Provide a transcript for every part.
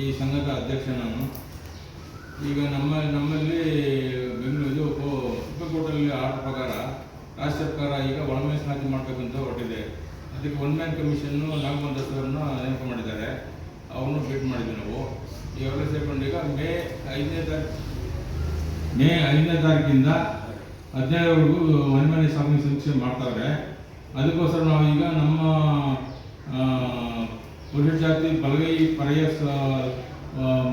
ಈ ಸಂಘದ ಅಧ್ಯಕ್ಷ ನಾನು ಈಗ ನಮ್ಮ, ನಮ್ಮಲ್ಲಿ ಬೆಂಗಳೂರು ಸುಪ್ರೀಂಕೋರ್ಟಲ್ಲಿ ಆರ್ಡರ್ ಪ್ರಕಾರ ರಾಜ್ಯ ಸರ್ಕಾರ ಈಗ ಒಳಮೀಸಲಾತಿ ಮಾಡಬೇಕಂತ ಹೊರಟಿದೆ. ಅದಕ್ಕೆ ಒನ್ ಮ್ಯಾನ್ ಕಮಿಷನ್ನು ನಾಗಮನ್ ದಸರನ್ನು ನೇಮಕ ಮಾಡಿದ್ದಾರೆ. ಅವನು ಭೇಟಿ ಮಾಡಿದ್ವಿ ನಾವು. ಇವೆಲ್ಲ ಸೇರಿಕೊಂಡು ಈಗ ಮೇ ಐದನೇ ತಾರೀಕು ಮೇ ಐದನೇ ತಾರೀಕಿಂದ ಹದಿನೈದವರೆಗೂ ಮನೆ ಸ್ವಾಮಿ ಸಮೀಕ್ಷೆ ಮಾಡ್ತಾರೆ. ಅದಕ್ಕೋಸ್ಕರ ನಾವು ಈಗ ನಮ್ಮ ಜಾತಿ ಬಲಗೈ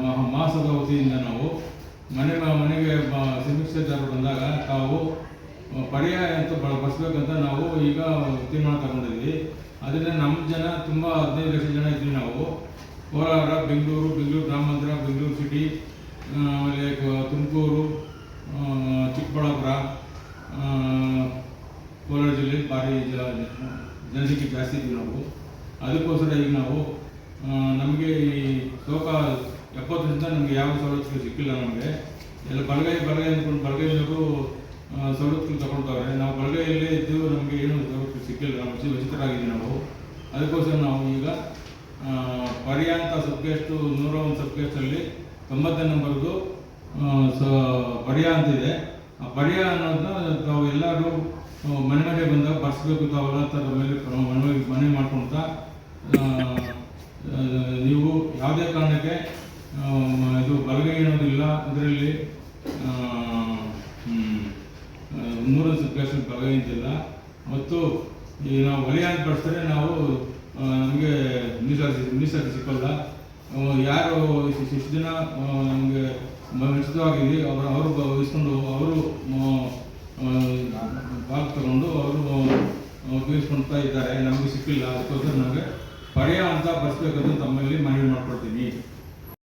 ಮಹಾ- ಮಹಾಸಭಾ ವತಿಯಿಂದ ನಾವು ಮನೆ ಮನೆಗೆ ಸಮೀಕ್ಷೆದಾರರು ಬಂದಾಗ ತಾವು ಪರ್ಯಾಯ ಅಂತ ಬಳ ಬಸ್ಬೇಕಂತ ನಾವು ಈಗ ತೀರ್ಮಾನ ತಗೊಂಡಿದ್ವಿ ಅದರಿಂದ ನಮ್ಮ ಜನ ತುಂಬ ಹದಿನೈದು ಲಕ್ಷ ಜನ ಇದ್ವಿ ನಾವು. ಕೋಲಾರ, ಬೆಂಗಳೂರು ಬೆಂಗಳೂರು ಗ್ರಾಮಾಂತರ, ಬೆಂಗಳೂರು ಸಿಟಿ ಆಮೇಲೆ ತುಮಕೂರು ಚಿಕ್ಕಬಳ್ಳಾಪುರ ಕೋಲಾರ ಜಿಲ್ಲೆ ಭಾರಿ ಜನಸಂಖ್ಯೆ ಜಾಸ್ತಿ ಇದ್ವಿ ನಾವು. ಅದಕ್ಕೋಸ್ಕರ ಈಗ ನಾವು ನಮಗೆ ಈ ಶೋಕ ಎಪ್ಪತ್ತರಿಂದ ನಮಗೆ ಯಾವ ಸವಲತ್ತುಗಳು ಸಿಕ್ಕಿಲ್ಲ ನಮಗೆ. ಎಲ್ಲ ಬಲಗೈ ಬಲಗೈ ಅಂದ್ಕೊಂಡು ಬಲಗೈಯವರು ಸವಲತ್ತುಗಳು ತಗೊಳ್ತಾರೆ ನಾವು ಬಲಗೈಯಲ್ಲೇ ಇದ್ದು ನಮಗೆ ಏನು ಸವಲತ್ತು ಸಿಕ್ಕಿಲ್ಲ. ನಾವು ಉಚಿತ ಆಗಿದ್ದೀವಿ ನಾವು. ಅದಕ್ಕೋಸ್ಕರ ನಾವು ಈಗ ಪರ್ಯಾಂತ ಸಬ್ಗೆಸ್ಟು ನೂರ ಒಂದು ಸಬ್ಗೆಸ್ಟಲ್ಲಿ ತೊಂಬತ್ತನೇ ನಂಬರ್ದು ಸ ಪರ್ಯ ಅಂತಿದೆ ಆ ಪರ್ಯ ಅನ್ನೋದನ್ನ ತಾವು ಎಲ್ಲರೂ ಮನೆ ಮನೆಗೆ ಬಂದಾಗ ಬರ್ಸ್ಬೇಕು ತಾವೆಲ್ಲ ಥರ ಮೇಲೆ ಮನೆ ಮನೆ ಮಾಡ್ಕೊಳ್ತಾ ನೀವು ಯಾವುದೇ ಕಾರಣಕ್ಕೆ ಇದು ಬಲಗೈ ಅನ್ನೋದಿಲ್ಲ. ಇದರಲ್ಲಿ ಮೂರನೇ ಸಬ್ಗೆಸ್ಟ್ ಬಲಗೈ ಅಂತಿಲ್ಲ. ಮತ್ತು ಈ ನಾವು ಅಂತ ಬಳಸಿದ್ರೆ ನಾವು ನಮಗೆ ಮೀಸಲಾತಿ ಮೀಸಲಾತಿ ಸಿಕ್ಕಲ್ಲ. ಯಾರು ಇಷ್ಟು ದಿನ ನಮಗೆ ಮಿಶ್ರಿತವಾಗಿದ್ವಿ ಅವರು ಅವರು ಇಸ್ಕೊಂಡು ಅವರು ಭಾಗ ತಗೊಂಡು ಅವರು ಉಪಯೋಗಿಸ್ಕೊಳ್ತಾ ಇದ್ದಾರೆ. ನಮಗೆ ಸಿಕ್ಕಿಲ್ಲ, ಅದಕ್ಕೋಸ್ಕರ ನಮಗೆ ಅಂತ ಬರ್ಸ್ಬೇಕಂತ ತಮ್ಮಲ್ಲಿ ಮನವಿ ಮಾಡ್ಕೊಳ್ತೀನಿ.